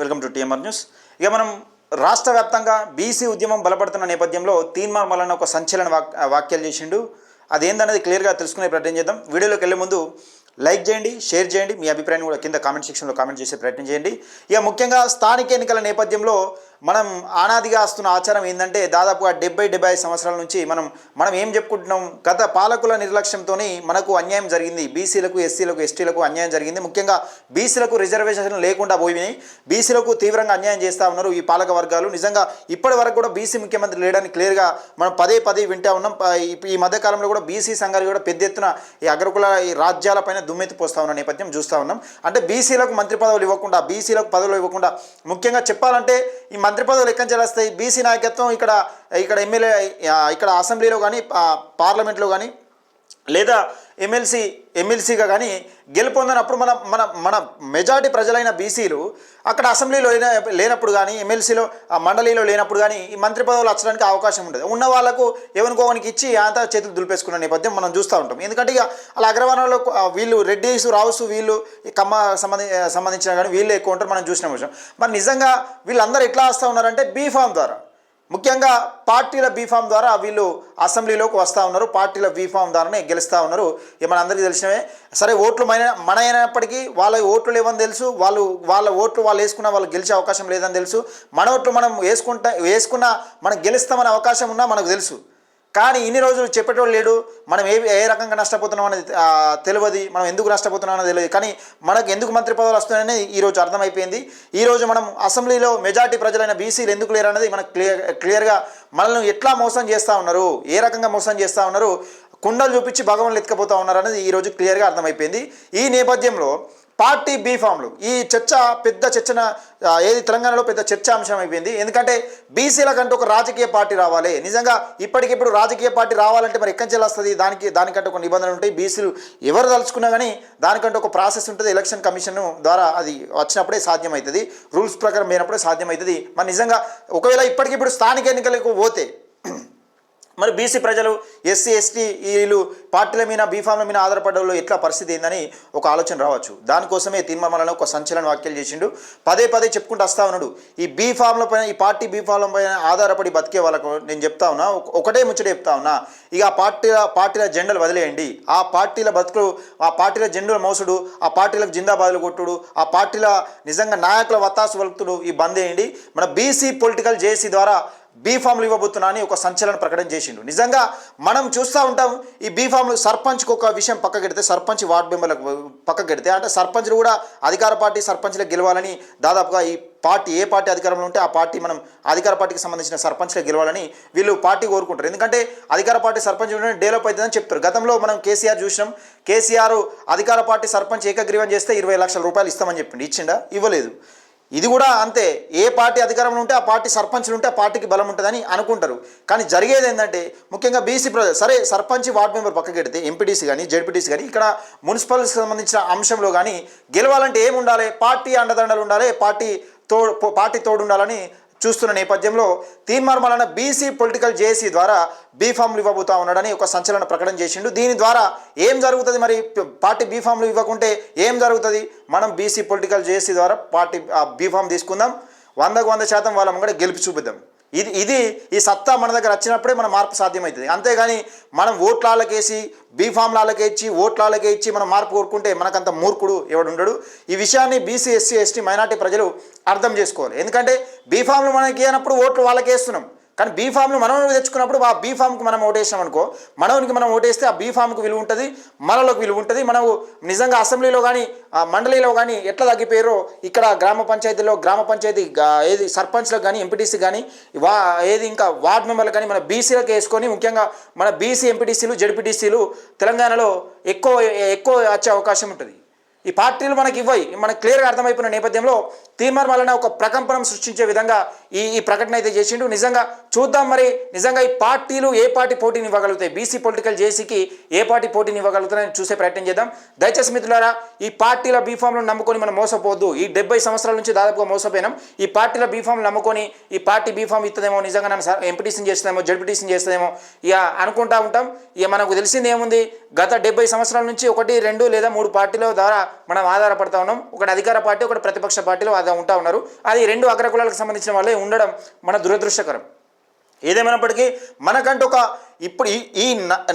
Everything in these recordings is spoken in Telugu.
Welcome to TMR news. ఇక మనం రాష్ట్ర వ్యాప్తంగా బీసీ ఉద్యమం బలపడుతున్న నేపథ్యంలో తీన్మార్ మల్లన్న ఒక సంచలన వాక్ వాక్యాలు చేసిండు. అదేందనేది క్లియర్గా తెలుసుకునే ప్రయత్నం చేద్దాం. వీడియోలోకి వెళ్ళే ముందు లైక్ చేయండి షేర్ చేయండి. మీ అభిప్రాయాన్ని కూడా కింద కామెంట్ సెక్షన్లో కామెంట్ చేసే ప్రయత్నం చేయండి. ఇక ముఖ్యంగా స్థానిక ఎన్నికల నేపథ్యంలో మనం ఆనాదిగా వస్తున్న ఆచారం ఏంటంటే దాదాపుగా డెబ్బై డెబ్బై ఐదు సంవత్సరాల నుంచి మనం మనం ఏం చెప్పుకుంటున్నాం? గత పాలకుల నిర్లక్ష్యంతో మనకు అన్యాయం జరిగింది. బీసీలకు ఎస్సీలకు ఎస్టీలకు అన్యాయం జరిగింది. ముఖ్యంగా బీసీలకు రిజర్వేషన్ లేకుండా పోయినాయి. బీసీలకు తీవ్రంగా అన్యాయం చేస్తూ ఉన్నారు ఈ పాలక వర్గాలు. నిజంగా ఇప్పటి వరకు కూడా బీసీ ముఖ్యమంత్రి లేడని క్లియర్గా మనం పదే పదే వింటా ఉన్నాం. ఈ- మధ్యకాలంలో మధ్య కాలంలో కూడా బీసీ సంఘాలు కూడా పెద్ద ఎత్తున ఈ అగ్రకుల ఈ రాజ్యాలపైన దుమ్మెత్తిపోస్తా ఉన్న నేపథ్యం చూస్తూ ఉన్నాం. అంటే బీసీలకు మంత్రి పదవులు ఇవ్వకుండా బీసీలకు పదవులు ఇవ్వకుండా ముఖ్యంగా చెప్పాలంటే ఈ మంత్రి పదవులు ఎక్కడి బీసీ నాయకత్వం ఇక్కడ ఇక్కడ ఎమ్మెల్యే ఇక్కడ అసెంబ్లీలో కానీ పార్లమెంట్లో కానీ లేదా ఎమ్మెల్సీ ఎమ్మెల్సీగా కానీ గెలుపొందినప్పుడు మన మన మన మెజారిటీ ప్రజలైన బీసీలు అక్కడ అసెంబ్లీలో లేనప్పుడు కానీ ఎమ్మెల్సీలో మండలిలో లేనప్పుడు కానీ ఈ మంత్రి పదవులు వచ్చడానికి అవకాశం ఉంటుంది ఉన్న వాళ్ళకు ఎవరికోవనికి ఇచ్చి అంతా చేతులు దులిపేసుకున్న నేపథ్యం మనం చూస్తూ ఉంటాం. ఎందుకంటే ఇక అలా అగ్రవర్ణంలో వీళ్ళు రెడ్డిస్ రావుస్ వీళ్ళు కమ్మ సంబంధి సంబంధించిన కానీ వీళ్ళు ఎక్కువ ఉంటారు మనం చూసిన విషయం. మరి నిజంగా వీళ్ళందరూ ఎట్లా వస్తూ ఉన్నారంటే బీఫామ్ ద్వారా. ముఖ్యంగా పార్టీల బీఫామ్ ద్వారా వీళ్ళు అసెంబ్లీలోకి వస్తూ ఉన్నారు. పార్టీల బీఫామ్ ద్వారానే గెలుస్తూ ఉన్నారు. ఇక అందరికీ తెలిసినవే. సరే ఓట్లు మన మన అయినప్పటికీ వాళ్ళ ఓట్లు లేవని తెలుసు. వాళ్ళు వాళ్ళ ఓట్లు వాళ్ళు వేసుకున్న వాళ్ళు గెలిచే అవకాశం లేదని తెలుసు. మన ఓట్లు మనం వేసుకుంటా వేసుకున్న మనం గెలుస్తామనే అవకాశం ఉన్నా మనకు తెలుసు. కానీ ఇన్ని రోజులు చెప్పేటోళ్ళు లేడు. మనం ఏ ఏ రకంగా నష్టపోతున్నాం అనేది తెలియదు. మనం ఎందుకు నష్టపోతున్నాం అనేది తెలియదు. కానీ మనకు ఎందుకు మంత్రి పదవులు వస్తున్నాయని ఈరోజు అర్థమైపోయింది. ఈరోజు మనం అసెంబ్లీలో మెజార్టీ ప్రజలైన బీసీలు ఎందుకు లేరు అనేది మనకు క్లియర్ క్లియర్గా మనల్ని ఎట్లా మోసం చేస్తూ ఉన్నారు ఏ రకంగా మోసం చేస్తూ ఉన్నారు కుండలు చూపించి భగవాన్లు ఎత్తుకపోతూ ఉన్నారు అనేది ఈరోజు క్లియర్గా అర్థమైపోయింది. ఈ నేపథ్యంలో పార్టీ బీఫామ్లు ఈ చర్చ పెద్ద చర్చన ఏది తెలంగాణలో పెద్ద చర్చాంశం అయిపోయింది ఎందుకంటే బీసీలకంటూ ఒక రాజకీయ పార్టీ రావాలి. నిజంగా ఇప్పటికిప్పుడు రాజకీయ పార్టీ రావాలంటే మరి ఎక్కడి వస్తుంది? దానికి దానికంటే ఒక నిబంధనలు ఉంటాయి. బీసీలు ఎవరు తలుచుకున్నా కానీ దానికంటే ఒక ప్రాసెస్ ఉంటుంది. ఎలక్షన్ కమిషన్ ద్వారా అది వచ్చినప్పుడే సాధ్యమవుతుంది. రూల్స్ ప్రకారం పోయినప్పుడే సాధ్యమవుతుంది. మరి నిజంగా ఒకవేళ ఇప్పటికిప్పుడు స్థానిక ఎన్నికలకు పోతే మరి బీసీ ప్రజలు ఎస్సీ ఎస్టీ వీళ్ళు పార్టీల మీద బీఫామ్ల మీద ఆధారపడడంలో ఎట్లా పరిస్థితి ఏందని ఒక ఆలోచన రావచ్చు. దానికోసమే తీర్మానాలను ఒక సంచలన వ్యాఖ్యలు చేసిండు. పదే పదే చెప్పుకుంటూ వస్తా ఉన్నాడు. ఈ బీఫామ్ల పైన ఈ పార్టీ బీఫామ్ల పైన ఆధారపడి బతికే వాళ్ళకు నేను చెప్తా ఉన్నా ఒకటే ముచ్చట చెప్తా ఉన్నా ఇక ఆ పార్టీల పార్టీల జెండలు వదిలేయండి. ఆ పార్టీల బతుకులు ఆ పార్టీల జెండుల మోసుడు ఆ పార్టీలకు జిందాబాదులు కొట్టుడు ఆ పార్టీల నిజంగా నాయకుల వత్తాసు వలుకుతుడు ఈ బంద్ చేయండి. మన బీసీ పొలిటికల్ జేసీ ద్వారా బీఫామ్లు ఇవ్వబోతున్నా అని ఒక సంచలన ప్రకటన చేసిండు. నిజంగా మనం చూస్తూ ఉంటాం ఈ బీఫామ్లు సర్పంచ్కి ఒక విషయం పక్కకెడితే సర్పంచ్ వార్డు మెంబర్లకు పక్కకెడితే అంటే సర్పంచ్లు కూడా అధికార పార్టీ సర్పంచ్లకు గెలవాలని దాదాపుగా ఈ పార్టీ ఏ పార్టీ అధికారంలో ఉంటే ఆ పార్టీ మనం అధికార పార్టీకి సంబంధించిన సర్పంచ్లే గెలవాలని వీళ్ళు పార్టీ కోరుకుంటారు. ఎందుకంటే అధికార పార్టీ సర్పంచ్ ఉంటే డెవలప్ అవుతుందని చెప్తారు. గతంలో మనం కేసీఆర్ చూసినాం. కేసీఆర్ అధికార పార్టీ సర్పంచ్ ఏకగ్రీవం చేస్తే ఇరవై లక్షల రూపాయలు ఇస్తామని చెప్పిండు. ఇచ్చిండా? ఇవ్వలేదు. ఇది కూడా అంతే. ఏ పార్టీ అధికారంలో ఉంటే ఆ పార్టీ సర్పంచ్లు ఉంటే ఆ పార్టీకి బలం ఉంటుందని అనుకుంటారు. కానీ జరిగేది ఏంటంటే ముఖ్యంగా బీసీ ప్రజలు సరే సర్పంచ్ వార్డు మెంబర్ పక్కకెడితే ఎంపీటీసీ కానీ జెడ్పీటీసీ కానీ ఇక్కడ మున్సిపల్కి సంబంధించిన అంశంలో కానీ గెలవాలంటే ఏమి పార్టీ అండదండలు ఉండాలి పార్టీ తోడు పార్టీ తోడు ఉండాలని చూస్తున్న నేపథ్యంలో తీర్మార్మలన బీసీ పొలిటికల్ జేసీ ద్వారా బీఫామ్లు ఇవ్వబోతా ఉన్నాడని ఒక సంచలన ప్రకటన చేసిండు. దీని ద్వారా ఏం జరుగుతుంది మరి? పార్టీ బీఫామ్లు ఇవ్వకుంటే ఏం జరుగుతుంది? మనం బీసీ పొలిటికల్ జేసీ ద్వారా పార్టీ బీఫామ్ తీసుకుందాం. వందకు వంద శాతం వాళ్ళ ముంగడ గెలిపి చూపిద్దాం. ఇది ఇది ఈ సత్తా మన దగ్గర వచ్చినప్పుడే మన మార్పు సాధ్యమవుతుంది. అంతేగాని మనం ఓట్లాలకేసి బీఫామ్లాలకే ఇచ్చి ఓట్లాలకే ఇచ్చి మనం మార్పు కోరుకుంటే మనకంత మూర్ఖుడు ఎవడు ఉండడు. ఈ విషయాన్ని బీసీ ఎస్సీ ఎస్టీ మైనార్టీ ప్రజలు అర్థం చేసుకోవాలి. ఎందుకంటే బీఫామ్లు మనకి ఇవ్వనప్పుడు ఓట్లు వాళ్ళకేస్తున్నాం. కానీ బీ ఫామ్ను మనం తెచ్చుకున్నప్పుడు ఆ బీ బీఫామ్కి మనం ఓటేసాం అనుకో మనం ఓటేస్తే ఆ బీ బీఫామ్కి విలువ ఉంటుంది మనలోకి విలువ ఉంటుంది. మనం నిజంగా అసెంబ్లీలో కానీ మండలిలో కానీ ఎట్లా తగ్గిపోయారో ఇక్కడ గ్రామ పంచాయతీలో గ్రామ పంచాయతీ ఏది సర్పంచ్లకు కానీ ఎంపీటీసీ కానీ వా ఏది ఇంకా వార్డ్ మెంబర్లు కానీ మన బీసీలకు వేసుకొని ముఖ్యంగా మన బీసీ ఎంపీటీసీలు జడ్పీటీసీలు తెలంగాణలో ఎక్కువ ఎక్కువ వచ్చే అవకాశం ఉంటుంది. ఈ పార్టీలు మనకి ఇవ్వయి. మనకు క్లియర్గా అర్థమైపోయిన నేపథ్యంలో తీర్మార్ వలన ఒక ప్రకంపనం సృష్టించే విధంగా ఈ ఈ ప్రకటన అయితే చేసిండు. నిజంగా చూద్దాం మరి. నిజంగా ఈ పార్టీలు ఏ పార్టీ పోటీని ఇవ్వగలుగుతాయి? బీసీ పొలిటికల్ జేసీకి ఏ పార్టీ పోటీని ఇవ్వగలుగుతాయని చూసే ప్రయత్నం చేద్దాం. దయచేసి మిత్రులారా ఈ పార్టీల బీఫామ్లను నమ్ముకొని మనం మోసపోవద్దు. ఈ డెబ్బై సంవత్సరాల నుంచి దాదాపుగా మోసపోయినాం. ఈ పార్టీల బీఫామ్లు నమ్ముకొని ఈ పార్టీ బీఫామ్ ఇస్తుందేమో నిజంగా నన్ను ఎంపీటీసీని చేస్తుందేమో జడ్పీటీసీని చేస్తుందేమో ఇక అనుకుంటా ఉంటాం. ఇక మనకు తెలిసింది ఏముంది? గత డెబ్బై సంవత్సరాల నుంచి ఒకటి రెండు లేదా మూడు పార్టీల ద్వారా మనం ఆధారపడతా ఉన్నాం. ఒకటి అధికార పార్టీ ఒకటి ప్రతిపక్ష పార్టీలు అది ఉంటా ఉన్నారు. అది రెండు అగ్రకులాలకు సంబంధించిన వాళ్ళే ఉండడం మన దురదృష్టకరం. ఏదేమైనప్పటికీ మనకంటూ ఒక ఇప్పుడు ఈ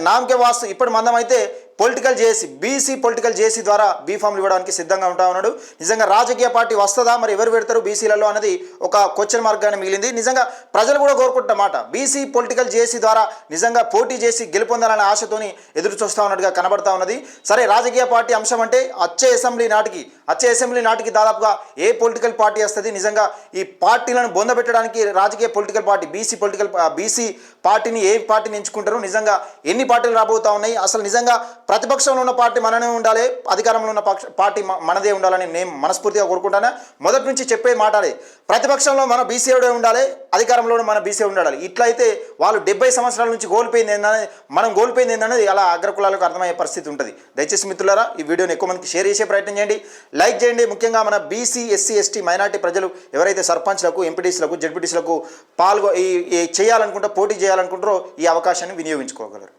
నామకే వాస్తు ఇప్పుడు మందమైతే అయితే political JC BC political JC ద్వారా బీఫామ్లు ఇవ్వడానికి సిద్ధంగా ఉంటా ఉన్నాడు. నిజంగా రాజకీయ పార్టీ వస్తుందా? మరి ఎవరు పెడతారు బీసీలలో అనేది ఒక క్వశ్చన్ మార్గాన్ని మిగిలింది. నిజంగా ప్రజలు కూడా కోరుకుంటున్నమాట బీసీ పొలిటికల్ జేసీ ద్వారా నిజంగా పోటీ చేసి గెలుపొందాలనే ఆశతోని ఎదురు చూస్తూ ఉన్నట్టుగా కనబడతా ఉన్నది. సరే రాజకీయ పార్టీ అంశం అంటే వచ్చే అసెంబ్లీ నాటికి వచ్చే అసెంబ్లీ నాటికి దాదాపుగా ఏ పొలిటికల్ పార్టీ వస్తుంది? నిజంగా ఈ పార్టీలను బొందబెట్టడానికి రాజకీయ political party BC political BC పార్టీని ఏ పార్టీని ఎంచుకుంటారు? నిజంగా ఎన్ని పార్టీలు రాబోతా ఉన్నాయి? అసలు నిజంగా ప్రతిపక్షంలో ఉన్న పార్టీ మననే ఉండాలి అధికారంలో ఉన్న పక్ష పార్టీ మనదే ఉండాలని నేను మనస్ఫూర్తిగా కోరుకుంటాను. మొదటి నుంచి చెప్పే మాటలే ప్రతిపక్షంలో మన బీసీడే ఉండాలి అధికారంలో మన బీసీ ఉండాలి. ఇట్లయితే వాళ్ళు డెబ్బై సంవత్సరాల నుంచి కోల్పోయింది ఏందనేది మనం కోల్పోయింది ఏందనేది అలా అగ్రకులాలకు అర్థమయ్యే పరిస్థితి ఉంటుంది. దయచేసి మిత్రులారా ఈ వీడియోని ఎక్కువ మందికి షేర్ చేసే ప్రయత్నం చేయండి. లైక్ చేయండి. ముఖ్యంగా మన బీసీ ఎస్సీ ఎస్టీ మైనార్టీ ప్రజలు ఎవరైతే సర్పంచ్లకు ఎంపీటీసీలకు జడ్పీటీసీలకు పాల్గొ ఈ ఈ చేయాలనుకుంటే పోటీ చేయాలనుకుంటారో ఈ అవకాశాన్ని వినియోగించుకోగలరు.